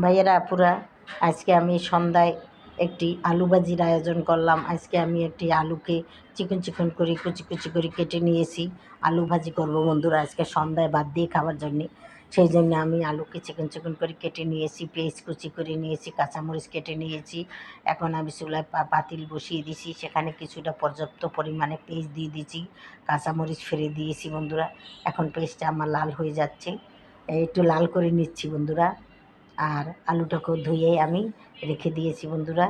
ভাইয়েরা, আপুরা, আজকে আমি সন্ধ্যায় একটি আলু ভাজির আয়োজন করলাম। আজকে আমি একটি আলুকে চিকন চিকন করে, কুচি কুচি করে কেটে নিয়েছি। আলু ভাজি করব বন্ধুরা আজকে সন্ধ্যায় বাদ দিয়ে খাওয়ার জন্যে। সেই জন্য আমি আলুকে চিকন চিকন করে কেটে নিয়েছি, পেঁয়াজ কুচি করে নিয়েছি, কাঁচামরিচ কেটে নিয়েছি। এখন আমি চুলায় পাতিল বসিয়ে দিয়েছি। সেখানে কিছুটা পর্যাপ্ত পরিমাণে পেঁয়াজ দিয়ে দিয়েছি, কাঁচামরিচ ফেলে দিয়েছি বন্ধুরা। এখন পেঁয়াজটা আমার লাল হয়ে যাচ্ছে। একটু লাল করে নিচ্ছি বন্ধুরা। আর আলুটাকেও ধুয়ে আমি রেখে দিয়েছি বন্ধুরা।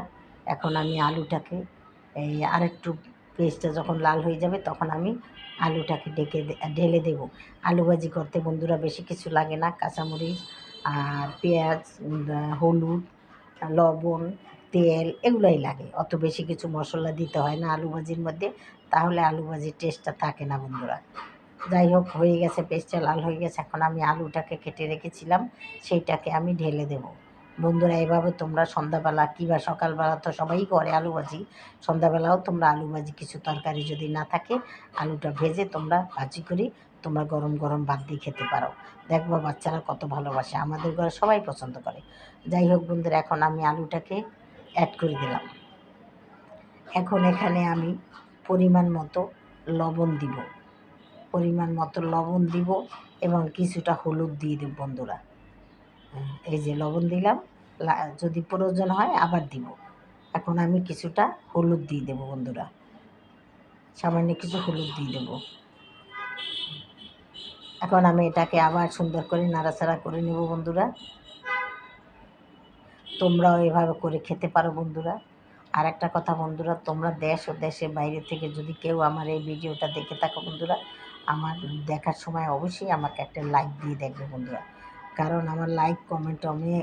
এখন আমি আলুটাকে, এই আরেকটু পেস্টটা যখন লাল হয়ে যাবে তখন আমি আলুটাকে ডেকে ঢেলে দেব। আলু ভাজি করতে বন্ধুরা বেশি কিছু লাগে না। কাঁচামরিচ আর পেঁয়াজ হলুদ, লবণ, তেল এগুলোই লাগে। অত বেশি কিছু মশলা দিতে হয় না আলু ভাজির মধ্যে। তাহলে আলু ভাজির টেস্টটা থাকে না বন্ধুরা। যাই হোক, হয়ে গেছে, পেস্টটা লাল হয়ে গেছে। এখন আমি আলুটাকে কেটে রেখেছিলাম, সেইটাকে আমি ঢেলে দেব। বন্ধুরা, এভাবে তোমরা সন্ধ্যাবেলা কিংবা সকালবেলা তো সবাই করে আলু ভাজি। সন্ধ্যাবেলাও তোমরা আলু ভাজি কিছু তরকারি যদি না থাকে, আলুটা ভেজে তোমরা ভাজি করে তোমরা গরম গরম ভাত দিয়ে খেতে পারো। দেখব বাচ্চারা কত ভালোবাসে, আমাদের ঘরে সবাই পছন্দ করে। যাই হোক বন্ধুরা, এখন আমি আলুটাকে অ্যাড করে দিলাম। এখন এখানে আমি পরিমাণ মতো লবণ দিব। পরিমাণ মতো লবণ দিব এবং কিছুটা হলুদ দিয়ে দেব বন্ধুরা। এই যে লবণ দিলাম যদি প্রয়োজন হয় আবার দিব। এখন আমি কিছুটা হলুদ দিয়ে দেবো বন্ধুরা। সামান্য কিছু হলুদ দিয়ে দেবো। এখন আমি এটাকে আবার সুন্দর করে নাড়াচাড়া করে নেব বন্ধুরা। তোমরাও এভাবে করে খেতে পারো বন্ধুরা। আর একটা কথা বন্ধুরা, তোমরা দেশ ও দেশের বাইরে থেকে যদি কেউ আমার এই ভিডিওটা দেখে থাকো বন্ধুরা, আমার দেখার সময় অবশ্যই আমাকে একটা লাইক দিয়ে দেখবে বন্ধুরা। কারণ আমার লাইক কমেন্ট অনেক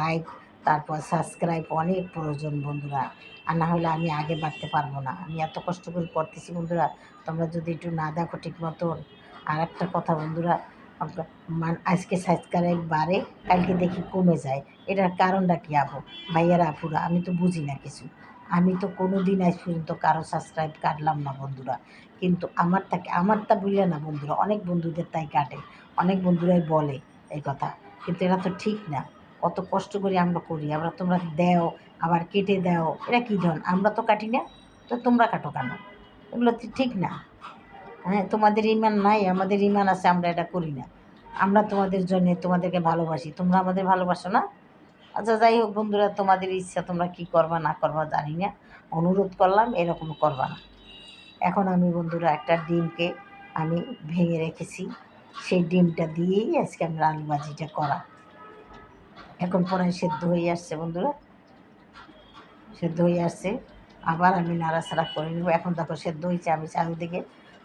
লাইক তারপর সাবস্ক্রাইব অনেক প্রয়োজন বন্ধুরা। আর না হলে আমি আগে বাড়তে পারব না। আমি এত কষ্ট করে করতেছি বন্ধুরা, তোমরা যদি একটু না দেখো ঠিক মতন আর একটা কথা বন্ধুরা মান, আজকে সাবস্ক্রাইব বাড়ে কালকে দেখি কমে যায়। এটার কারণটা কি আপু ভাইয়ারা আপুরা, আমি তো বুঝি না কিছু। আমি তো কোনো দিন আজ পর্যন্ত কারও সাবস্ক্রাইব কাটলাম না বন্ধুরা। কিন্তু আমার তাকে আমার তা বুঝলে না বন্ধুরা, অনেক বন্ধুদের তাই কাটে, অনেক বন্ধুরাই বলে এই কথা। কিন্তু এটা তো ঠিক না। কত কষ্ট করে আমরা করি, আমরা তোমরা দেও, আবার কেটে দাও এটা কী ধরন? আমরা তো কাটি না, তো তোমরা কাটো কেন? এগুলো তো ঠিক না। হ্যাঁ তোমাদের ইমান নাই, আমাদের ইমান আছে, আমরা এটা করি না। আমরা তোমাদের জন্য তোমাদেরকে ভালোবাসি, তোমরা আমাদের ভালোবাসো না? আচ্ছা যাই হোক বন্ধুরা, তোমাদের ইচ্ছা তোমরা কি করবা, না করবা জানি না। অনুরোধ করলাম, এরকম করবা না। এখন আমি বন্ধুরা একটা ডিমকে আমি ভেঙে রেখেছি। সেই ডিমটা দিয়েই আজকে আমরা আলু ভাজিটা করা। এখন পরে সেদ্ধ হয়ে আসছে বন্ধুরা। সেদ্ধ হয়ে আসছে। আবার আমি নাড়াচাড়া করে নেব। এখন দেখো সেদ্ধ হয়েছে, আমি চারিদিকে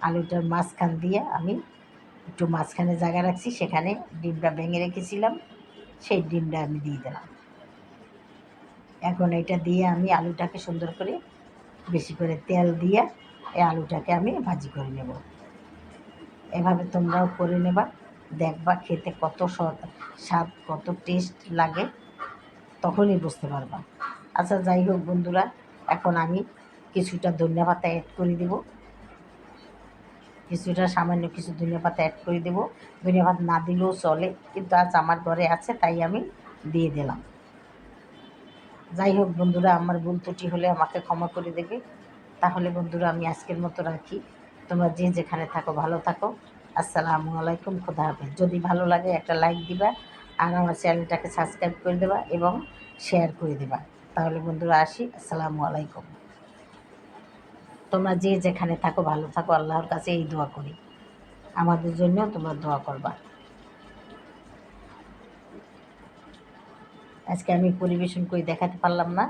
আলুটার মাঝখান দিয়ে আমি একটু মাঝখানে জায়গা রাখছি, সেখানে ডিমটা ভেঙে রেখেছিলাম, সেই ডিমটা আমি দিয়ে দিলাম। এখন এটা দিয়ে আমি আলুটাকে সুন্দর করে বেশি করে তেল দিয়ে এই আলুটাকে আমি ভাজি করে নেব। এভাবে তোমরাও করে নেবা, দেখবা খেতে কত স্বাদ কত টেস্ট লাগে, তখনই বুঝতে পারবা। আচ্ছা যাই হোক বন্ধুরা, এখন আমি কিছুটা ধন্যবাদ অ্যাড করে দেব। কিছুটা সামান্য কিছু ধনিয়া পাতা অ্যাড করে দেবো। ধনিয়া পাতা না দিলেও চলে, কিন্তু আজ আমার ঘরে আছে, তাই আমি দিয়ে দিলাম। যাই হোক বন্ধুরা, আমার ভুল ত্রুটি হলে আমাকে ক্ষমা করে দেবে। তাহলে বন্ধুরা, আমি আজকের মতো রাখি। তোমরা যে যেখানে থাকো, ভালো থাকো। আসসালামু আলাইকুম, খোদা হাফেজ। যদি ভালো লাগে, একটা লাইক দিবা আর আমার চ্যানেলটাকে সাবস্ক্রাইব করে দেবা এবং শেয়ার করে দেবা। তাহলে বন্ধুরা, আসি। আসসালামু আলাইকুম। তোমরা যে যেখানে থাকো, ভালো থাকো, আল্লাহর কাছে এই দোয়া করি। আমাদের জন্য তোমরা দোয়া করবা। আজকে আমি পরিবেশন করে দেখাতে পারলাম না।